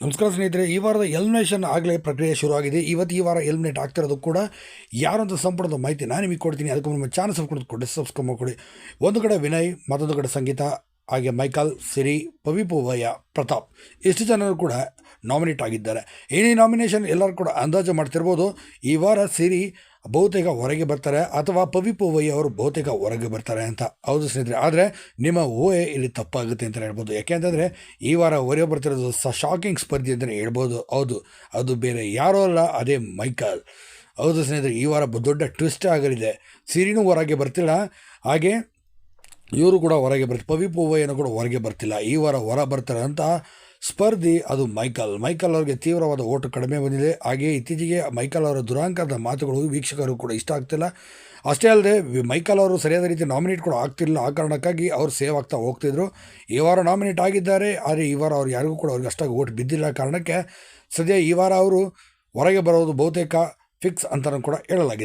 ನಮಸ್ಕಾರ ಸ್ನೇಹಿತರೆ, ಈ ವಾರದ ಎಲಿಮಿನೇಷನ್ ಆಗಲೇ ಪ್ರಕ್ರಿಯೆ ಶುರುವಾಗಿದೆ. ಇವತ್ತು ಈ ವಾರ ಎಲಿಮಿನೇಟ್ ಆಗ್ತಿರೋದು ಕೂಡ ಯಾರಂತ ಸಂಪೂರ್ಣದ ಮಾಹಿತಿ ನಾನು ನಿಮಗೆ ಕೊಡ್ತೀನಿ. ಅದಕ್ಕೆ ನಿಮ್ಮ ಚಾನಲ್ ಸಬ್ಸ್ಕ್ರೈಬ್ ಕೊಡಿ ಸಬ್ಸ್ಕ್ರೈಬ್ ಮಾಡಿಕೊಡಿ ಒಂದು ಕಡೆ ವಿನಯ್, ಮತ್ತೊಂದು ಕಡೆ ಸಂಗೀತ, ಹಾಗೆ ಮೈಕಲ್, ಸಿರಿ ಪವಿಪುವಯ್ಯ ಪ್ರತಾಪ್. ಇಷ್ಟು ಜನರು ಕೂಡ ನಾಮಿನೇಟ್ ಆಗಿದ್ದಾರೆ. ಏನೇ ನಾಮಿನೇಷನ್ ಎಲ್ಲರೂ ಕೂಡ ಅಂದಾಜು ಮಾಡ್ತಿರ್ಬೋದು. ಈ ವಾರ ಸಿರಿ ಬಹುತೇಕ ಹೊರಗೆ ಬರ್ತಾರೆ ಅಥವಾ ಪವಿಪುವಯ್ಯ ಅವರು ಬಹುತೇಕ ಹೊರಗೆ ಬರ್ತಾರೆ ಅಂತ. ಹೌದು ಸ್ನೇಹಿತರೆ, ಆದರೆ ನಿಮ್ಮ ಊಹೆ ಇಲ್ಲಿ ತಪ್ಪಾಗುತ್ತೆ ಅಂತ ಹೇಳ್ಬೋದು. ಯಾಕೆಂತಂದರೆ ಈ ವಾರ ಹೊರಗೆ ಬರ್ತಿರೋದು ಸ ಶಾಕಿಂಗ್ ಸ್ಪರ್ಧೆ ಅಂತಲೇ ಹೇಳ್ಬೋದು. ಹೌದು, ಅದು ಬೇರೆ ಯಾರೋ ಅಲ್ಲ, ಅದೇ ಮೈಕಲ್. ಹೌದು ಸ್ನೇಹಿತರೆ, ಈ ವಾರ ದೊಡ್ಡ ಟ್ವಿಸ್ಟ್ ಆಗಲಿದೆ. ಸಿರಿನೂ ಹೊರಗೆ ಬರ್ತಿಲ್ಲ, ಹಾಗೆ ಇವರು ಕೂಡ ಹೊರಗೆ ಬರ್ತಾರೆ ಪವಿ ಪೂವಯ್ಯನು ಕೂಡ ಹೊರಗೆ ಬರ್ತಿಲ್ಲ. ಈ ವಾರ ಹೊರ ಬರ್ತಾರೆ ಅಂತ ಸ್ಪರ್ಧಿ ಅದು ಮೈಕಲ್. ಮೈಕಲ್ ಅವರಿಗೆ ತೀವ್ರವಾದ ಓಟು ಕಡಿಮೆ ಬಂದಿದೆ. ಹಾಗೆ ಇತ್ತೀಚೆಗೆ ಮೈಕಲ್ ಅವರ ದುರಾಂಕದ ಮಾತುಗಳು ವೀಕ್ಷಕರು ಕೂಡ ಇಷ್ಟ ಆಗ್ತಿಲ್ಲ. ಅಷ್ಟೇ ಅಲ್ಲದೆ ಮೈಕಲ್ ಅವರು ಸರಿಯಾದ ರೀತಿ ನಾಮಿನೇಟ್ ಕೂಡ ಆಗ್ತಿಲ್ಲ ಆ ಕಾರಣಕ್ಕಾಗಿ ಅವರು ಸೇವ್ ಆಗ್ತಾ ಹೋಗ್ತಿದ್ರು. ಈ ವಾರ ನಾಮಿನೇಟ್ ಆಗಿದ್ದಾರೆ. ಆದರೆ ಈ ವಾರ ಅವ್ರು ಯಾರಿಗೂ ಕೂಡ ಅವ್ರಿಗೆ ಅಷ್ಟಾಗಿ ಓಟ್ ಬಿದ್ದಿಲ್ಲ. ಕಾರಣಕ್ಕೆ ಸದ್ಯ ಈ ವಾರ ಅವರು ಹೊರಗೆ ಬರೋದು ಬಹುತೇಕ ಫಿಕ್ಸ್ ಅಂತಲೂ ಕೂಡ ಹೇಳಲಾಗಿದೆ.